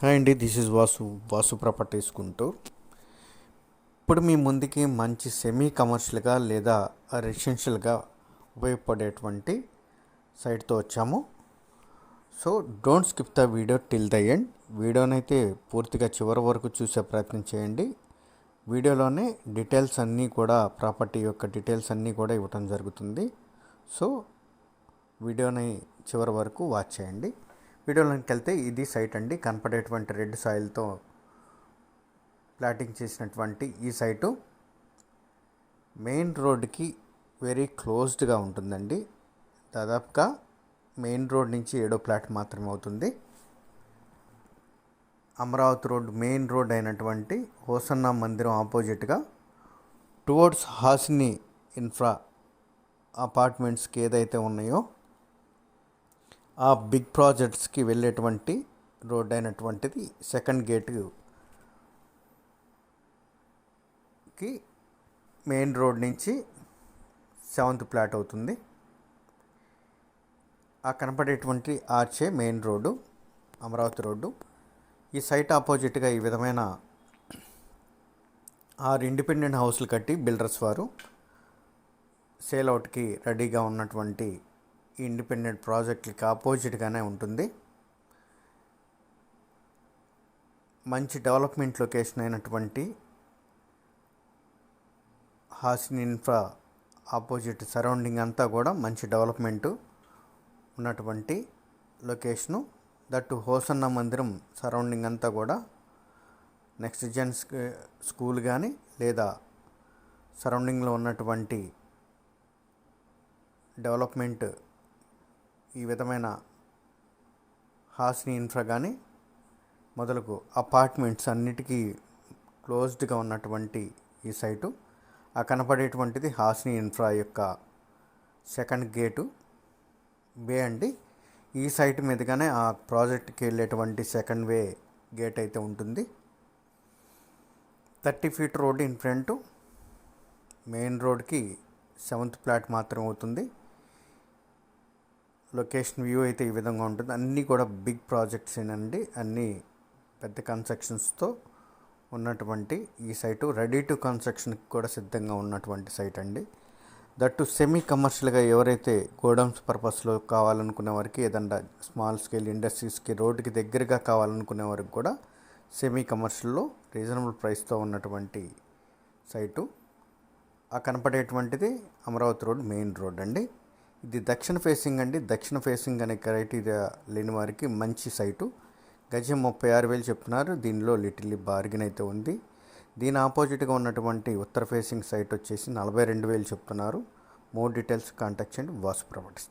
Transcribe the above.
Hi అండి this is Vasu Vasu properties Guntur ఇప్పుడు మీ ముందుకి మంచి సెమీ కమర్షియల్గా లేదా రెసిడెన్షియల్గా ఉపయోగపడేటువంటి సైట్తో వచ్చాము. So don't skip the video till the end వీడియోనైతే పూర్తిగా చివరి వరకు చూసే ప్రయత్నం చేయండి. వీడియోలోనే డీటెయిల్స్ అన్నీ కూడా ప్రాపర్టీ యొక్క డీటెయిల్స్ అన్నీ కూడా ఇవ్వటం జరుగుతుంది. సో వీడియోని చివరి వరకు వాచ్ చేయండి. వీడియోలోకి వెళ్తే ఇది సైట్ అండి. కనపడేటువంటి రెడ్ సాయిల్తో ప్లాటింగ్ చేసినటువంటి ఈ సైటు. మెయిన్ రోడ్కి వెరీ క్లోజ్డ్గా ఉంటుందండి. దాదాపుగా మెయిన్ రోడ్ నుంచి ఏడో ప్లాట్ మాత్రమే అవుతుంది. అమరావతి రోడ్ మెయిన్ రోడ్ అయినటువంటి హోసన్న మందిరం ఆపోజిట్గా టువర్డ్స్ హాసిని ఇన్ఫ్రా అపార్ట్మెంట్స్కి ఏదైతే ఉన్నాయో ఆ బిగ్ ప్రాజెక్ట్స్కి వెళ్ళేటువంటి రోడ్ అయినటువంటిది సెకండ్ గేటుకి మెయిన్ రోడ్ నుంచి సెవెంత్ ప్లాట్ అవుతుంది. ఆ కనపడేటువంటి ఆర్చే మెయిన్ రోడ్డు అమరావతి రోడ్డు. ఈ సైట్ ఆపోజిట్గా ఈ విధమైన ఆరు ఇండిపెండెంట్ హౌస్లు కట్టి బిల్డర్స్ వారు సేల్ అవుట్కి రెడీగా ఉన్నటువంటి ఇండిపెండెంట్ ప్రాజెక్టులకి ఆపోజిట్గానే ఉంటుంది. మంచి డెవలప్మెంట్ లొకేషన్ అయినటువంటి హాసిన్ ఇన్ఫ్రా ఆపోజిట్ సరౌండింగ్ అంతా కూడా మంచి డెవలప్మెంట్ ఉన్నటువంటి location. That Hosanna Mandiram surrounding అంతా కూడా నెక్స్ట్ జెన్ స్కూల్ కానీ లేదా సరౌండింగ్లో ఉన్నటువంటి డెవలప్మెంట్ ఈ విధమైన హాస్ని ఇన్ఫ్రా కానీ మొదలకు అపార్ట్మెంట్స్ అన్నిటికీ క్లోజ్డ్గా ఉన్నటువంటి ఈ సైటు ఆ కనపడేటువంటిది హాస్ని ఇన్ఫ్రా యొక్క సెకండ్ గేటు బే అండి. ఈ సైట్ మీదుగానే ఆ ప్రాజెక్ట్కి వెళ్ళేటువంటి సెకండ్ వే గేట్ అయితే ఉంటుంది. Thirty feet road in front main రోడ్కి సెవెంత్ ప్లాట్ మాత్రం అవుతుంది. లొకేషన్ వ్యూ అయితే ఈ విధంగా ఉంటుంది. అన్నీ కూడా బిగ్ ప్రాజెక్ట్స్ ఏనండి. అన్నీ పెద్ద కన్స్ట్రక్షన్స్తో ఉన్నటువంటి ఈ సైటు. రెడీ టు కన్స్ట్రక్షన్కి కూడా సిద్ధంగా ఉన్నటువంటి సైట్ అండి. దట్టు సెమీ కమర్షియల్గా ఎవరైతే గోడౌన్స్ పర్పస్లో కావాలనుకునే వారికి ఏదన్నా స్మాల్ స్కేల్ ఇండస్ట్రీస్కి రోడ్డుకి దగ్గరగా కావాలనుకునే వారికి కూడా సెమీ కమర్షియల్లో రీజనబుల్ ప్రైస్తో ఉన్నటువంటి సైటు. ఆ కనపడేటువంటిది అమరావతి రోడ్ మెయిన్ రోడ్ అండి. ఇది దక్షిణ ఫేసింగ్ అండి. దక్షిణ ఫేసింగ్ అనే క్రైటీరియా లేని వారికి మంచి సైటు. గజం ముప్పై ఆరు వేలు చెప్తున్నారు. దీనిలో లిటిల్ బార్గెన్ అయితే ఉంది. దీని ఆపోజిట్గా ఉన్నటువంటి ఉత్తర ఫేసింగ్ సైట్ వచ్చేసి నలభై రెండు వేలు చెప్తున్నారు. మోర్ డీటెయిల్స్ కాంటాక్ట్ చేయండి. వాసు ప్రాపర్టీస్.